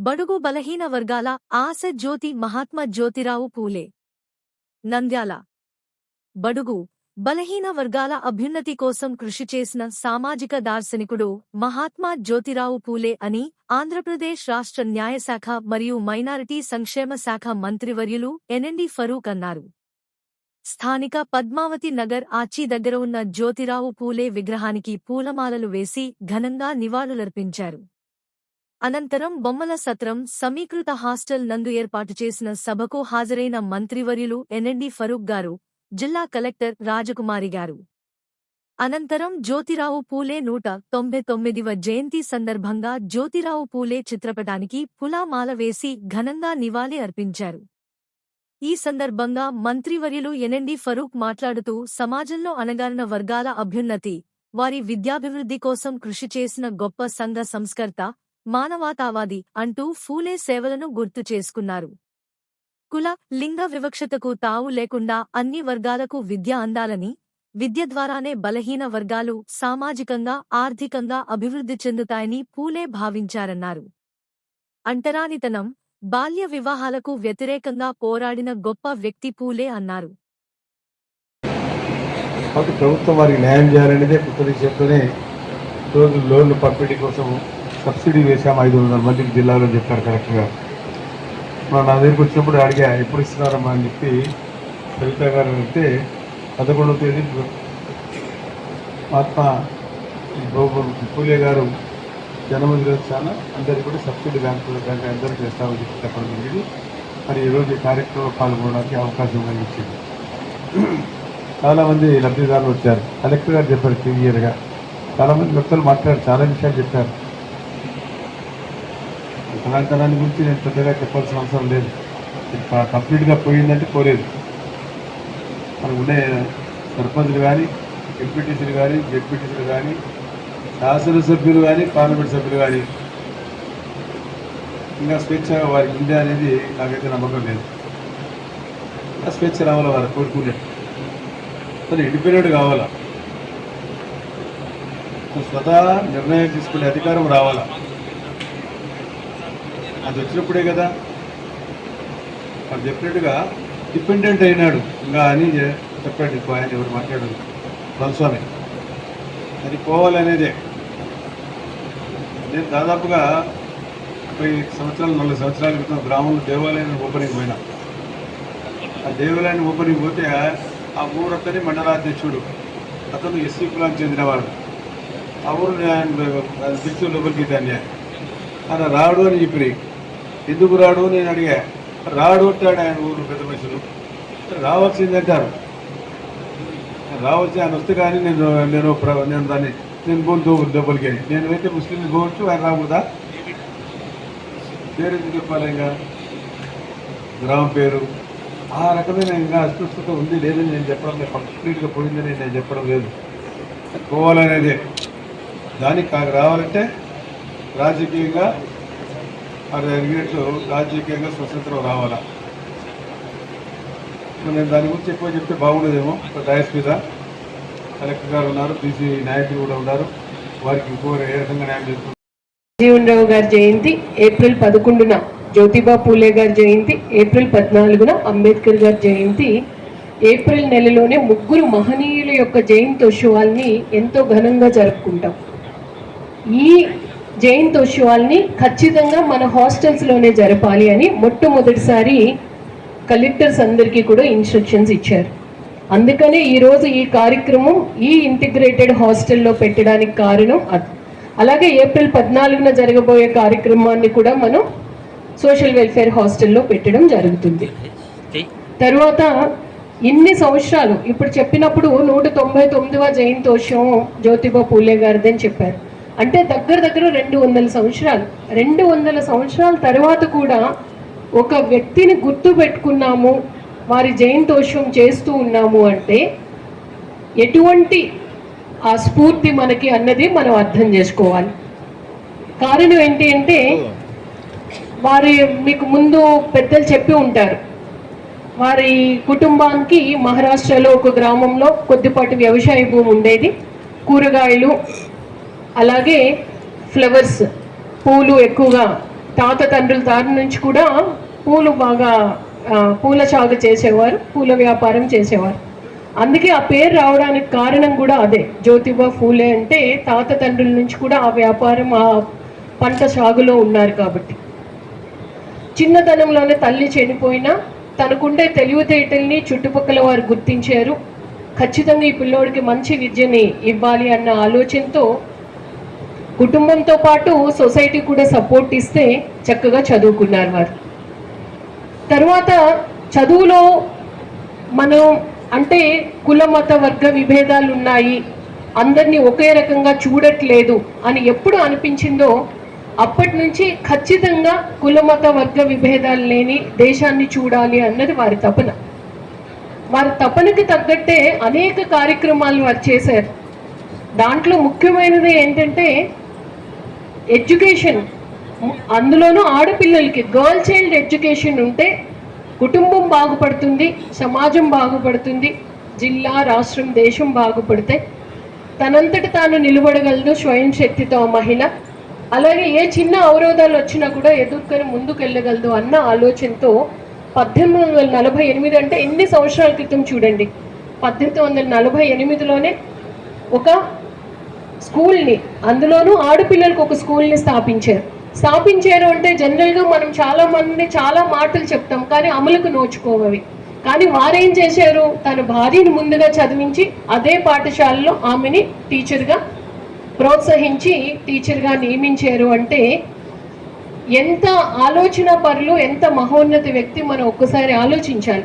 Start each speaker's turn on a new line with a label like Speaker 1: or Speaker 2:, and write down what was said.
Speaker 1: బడుగు బలహీన వర్గాల ఆశ జ్యోతి మహాత్మా జ్యోతిరావు పూలే. నంద్యాల. బడుగు బలహీన వర్గాల అభ్యున్నతి కోసం కృషి చేసిన సామాజిక దార్శనికుడు మహాత్మా జ్యోతిరావు పూలే అని ఆంధ్రప్రదేశ్ రాష్ట్ర న్యాయశాఖ మరియు మైనారిటీ సంక్షేమ శాఖ మంత్రివర్యులు ఎన్ఎండి ఫరూక్ అన్నారు. స్థానిక పద్మావతి నగర్ ఆచీ దగ్గర ఉన్న జ్యోతిరావు పూలే విగ్రహానికి పూలమాలలు వేసి ఘనంగా నివాళులర్పించారు. అనంతరం బొమ్మల సత్రం సమీకృత హాస్టల్ నందు ఏర్పాటు చేసిన సభకు హాజరైన మంత్రివర్యులు ఎన్ఎండి ఫరూక్ గారు జిల్లా కలెక్టర్ రాజకుమారి గారు. అనంతరం జ్యోతిరావు పూలే నూట తొంభై తొమ్మిదివ జయంతి సందర్భంగా జ్యోతిరావు పూలే చిత్రపటానికి పులామాల వేసి ఘనంగా నివాళి అర్పించారు. ఈ సందర్భంగా మంత్రివర్యులు ఎన్ఎండి ఫరూక్ మాట్లాడుతూ సమాజంలో అణగారిన వర్గాల అభ్యున్నతి వారి విద్యాభివృద్ధి కోసం కృషి చేసిన గొప్ప సంఘ సంస్కర్త మానవతావాది అంటూ ఫూలే సేవలను గుర్తు చేసుకున్నారు. కుల లింగ వివక్షతకు తావు లేకుండా అన్ని వర్గాలకు విద్య అందాలని విద్య ద్వారానే బలహీన వర్గాలు సామాజికంగా ఆర్థికంగా అభివృద్ధి చెందుతాయని పూలే భావించారన్నారు. అంటరానితనం బాల్య వివాహాలకు వ్యతిరేకంగా పోరాడిన గొప్ప వ్యక్తి పూలే అన్నారు.
Speaker 2: ప్రభుత్వం వారికి న్యాయం చేయాలనేదే కొత్త రోజు లోన్లు పంపిణీ కోసం సబ్సిడీ వేసాం ఐదు వందల మందికి జిల్లాలో చెప్పారు కలెక్టర్ గారు. మన నా దగ్గరికి వచ్చినప్పుడు అడిగా ఎప్పుడు ఇస్తున్నారమ్మా? అని చెప్పి సవిత గారు అంటే పదకొండవ తేదీ మహాత్మా పూలే గారు జన్మదినోత్సవాన అందరికీ కూడా సబ్సిడీ బ్యాంకులు బ్యాంక్ అందరూ చేస్తామని చెప్పి చెప్పడం జరిగింది. మరి ఈరోజు ఈ కార్యక్రమంలో పాల్గొనడానికి అవకాశం కలిగించింది. చాలామంది లబ్ధిదారులు వచ్చారు. కలెక్టర్ గారు చెప్పారు క్లియర్గా. చాలామంది వ్యక్తులు మాట్లాడారు చాలా విషయాలు చెప్పారు. తెలంగాణ గురించి నేను పెద్దగా చెప్పాల్సిన అవసరం లేదు. కంప్లీట్గా పోయిందంటే పోలేదు. మనకు ఉండే సర్పంచ్లు కానీ ఎంపీటీసీలు కానీ జెడ్పీటీసీలు కానీ శాసనసభ్యులు కానీ పార్లమెంట్ సభ్యులు కానీ ఇంకా స్వేచ్ఛ వారికి ఉండే అనేది నాకైతే నమ్మకం లేదు. ఆ స్వేచ్ఛ రావాలా వారు కోరుకునే? తను ఇండిపెండెంట్ కావాలా? తను స్వతహా నిర్ణయం తీసుకునే అధికారం రావాలా? అది వచ్చినప్పుడే కదా. అది చెప్పినట్టుగా డిపెండెంట్ అయినాడు. ఇంకా అని చెప్పాడు. ఇంకో ఆయన ఎవరు మాట్లాడారు. బలస్వామి అది పోవాలనేదే. నేను దాదాపుగా ముప్పై సంవత్సరాలు నలభై సంవత్సరాల క్రితం గ్రామంలో దేవాలయాన్ని ఓపెనింగ్ పోయినా. ఆ దేవాలయాన్ని ఓపెనింగ్ పోతే ఆ ఊరు అతని మండలాధ్యక్షుడు అతను ఎస్సీ కులానికి చెందినవాడు ఆ ఊరు పిలిచి లోపలికి దాన్ని ఆయన. రాడు అని చెప్పి ఎందుకు రాడు? నేను అడిగా. రాడు అంటాడు ఆయన ఊరు పెద్ద మనుషులు. రావాల్సిందంటారు రావాల్సి ఆయన వస్తే కానీ నేను నేను నేను దాన్ని నేను పోను లోపలికి అని. నేను అయితే ముస్లింలు పోవచ్చు ఆయన రాకూడదా? పేరు ఎందుకు చెప్పాలి ఇంకా. గ్రామం పేరు. ఆ రకమైన ఇంకా అస్పష్టత ఉంది లేదని నేను చెప్పడం లేదు. కంప్లీట్గా పోయిందని నేను చెప్పడం లేదు. పోవాలనేదే. దానికి కాక రావాలంటే రాజకీయంగా అది అడిగినట్లు రాజకీయంగా స్వతంత్రం రావాలా? నేను దాని గురించి ఎక్కువ చెప్తే బాగుండదేమో ఒక డయస్ మీద. కలెక్టర్ గారు ఉన్నారు బీసీ నాయకులు కూడా ఉన్నారు. వారికి ఇంకో ఏ న్యాయం చేస్తున్నారు?
Speaker 3: రాజీవరావు గారి జయంతి ఏప్రిల్ పదకొండున జ్యోతిబా పూలే గారి జయంతి ఏప్రిల్ పద్నాలుగున అంబేద్కర్ గారి జయంతి ఏప్రిల్ నెలలోనే ముగ్గురు మహనీయుల యొక్క జయంతోత్సవాల్ని ఎంతో ఘనంగా జరుపుకుంటాం. ఈ జయంతోత్సవాల్ని ఖచ్చితంగా మన హాస్టల్స్లోనే జరపాలి అని మొట్టమొదటిసారి కలెక్టర్స్ అందరికీ కూడా ఇన్స్ట్రక్షన్స్ ఇచ్చారు. అందుకనే ఈరోజు ఈ కార్యక్రమం ఈ ఇంటిగ్రేటెడ్ హాస్టల్లో పెట్టడానికి కారణం అది అలాగే ఏప్రిల్ పద్నాలుగున జరగబోయే కార్యక్రమాన్ని కూడా మనం సోషల్ వెల్ఫేర్ హాస్టల్లో పెట్టడం జరుగుతుంది. తర్వాత ఇన్ని సంవత్సరాలు ఇప్పుడు చెప్పినప్పుడు నూట తొంభై తొమ్మిదవ జయంతోత్సవం జ్యోతిబా పూలే గారిదని చెప్పారు. అంటే దగ్గర దగ్గర రెండు వందల సంవత్సరాలు. రెండు వందల సంవత్సరాల తర్వాత కూడా ఒక వ్యక్తిని గుర్తు పెట్టుకున్నాము వారి జయంతోషం చేస్తూ ఉన్నాము అంటే ఎటువంటి ఆ స్ఫూర్తి మనకి అన్నది మనం అర్థం చేసుకోవాలి. కారణం ఏంటి అంటే వారి మీకు ముందు పెద్దలు చెప్పి ఉంటారు. వారి కుటుంబానికి మహారాష్ట్రలో ఒక గ్రామంలో కొద్దిపాటి వ్యవసాయ భూమి ఉండేది. కూరగాయలు అలాగే ఫ్లవర్స్ పూలు ఎక్కువగా తాత తండ్రుల దారి నుంచి కూడా పూలు బాగా పూల సాగు చేసేవారు పూల వ్యాపారం చేసేవారు. అందుకే ఆ పేరు రావడానికి కారణం కూడా అదే. జ్యోతిబా ఫూలే అంటే తాత తండ్రుల నుంచి కూడా ఆ వ్యాపారం ఆ పంట సాగులో ఉన్నారు కాబట్టి. చిన్నతనంలోనే తల్లి చనిపోయినా తనకుండే తెలివితేటల్ని చుట్టుపక్కల వారు గుర్తించారు. ఖచ్చితంగా ఈ పిల్లోడికి మంచి విద్యని ఇవ్వాలి అన్న ఆలోచనతో కుటుంబంతో పాటు సొసైటీ కూడా సపోర్ట్ ఇస్తే చక్కగా చదువుకున్నారు వారు. తర్వాత చదువులో మనం అంటే కుల మత వర్గ విభేదాలు ఉన్నాయి. అందరినీ ఒకే రకంగా చూడట్లేదు అని ఎప్పుడు అనిపించిందో అప్పటి నుంచి ఖచ్చితంగా కుల మత వర్గ విభేదాలు లేని దేశాన్ని చూడాలి అన్నది వారి తపన. వారి తపనకి తగ్గట్టే అనేక కార్యక్రమాలు వారు చేశారు. దాంట్లో ముఖ్యమైనది ఏంటంటే ఎడ్యుకేషన్. అందులోనూ ఆడపిల్లలకి గర్ల్ చైల్డ్ ఎడ్యుకేషన్ ఉంటే కుటుంబం బాగుపడుతుంది సమాజం బాగుపడుతుంది జిల్లా రాష్ట్రం దేశం బాగుపడితే తనంతట తాను నిలబడగలదు స్వయం శక్తితో మహిళ. అలాగే ఏ చిన్న అవరోధాలు వచ్చినా కూడా ఎదుర్కొని ముందుకు వెళ్ళగలదు అన్న ఆలోచనతో పద్దెనిమిది వందల నలభై ఎనిమిది అంటే ఎన్ని సంవత్సరాల క్రితం చూడండి. పద్దెనిమిది వందల నలభై ఎనిమిదిలోనే ఒక స్కూల్ని. అందులోనూ ఆడపిల్లలకు ఒక స్కూల్ని స్థాపించారు. స్థాపించారు అంటే జనరల్గా మనం చాలా మంది చాలా మాటలు చెప్తాం కానీ అమలుకు నోచుకోవవి. కానీ వారేం చేశారు? తన భార్యని ముందుగా చదివించి అదే పాఠశాలలో ఆమెని టీచర్గా ప్రోత్సహించి టీచర్గా నియమించారు అంటే ఎంత ఆలోచన పరులు ఎంత మహోన్నత వ్యక్తి మనం ఒక్కసారి ఆలోచించాలి.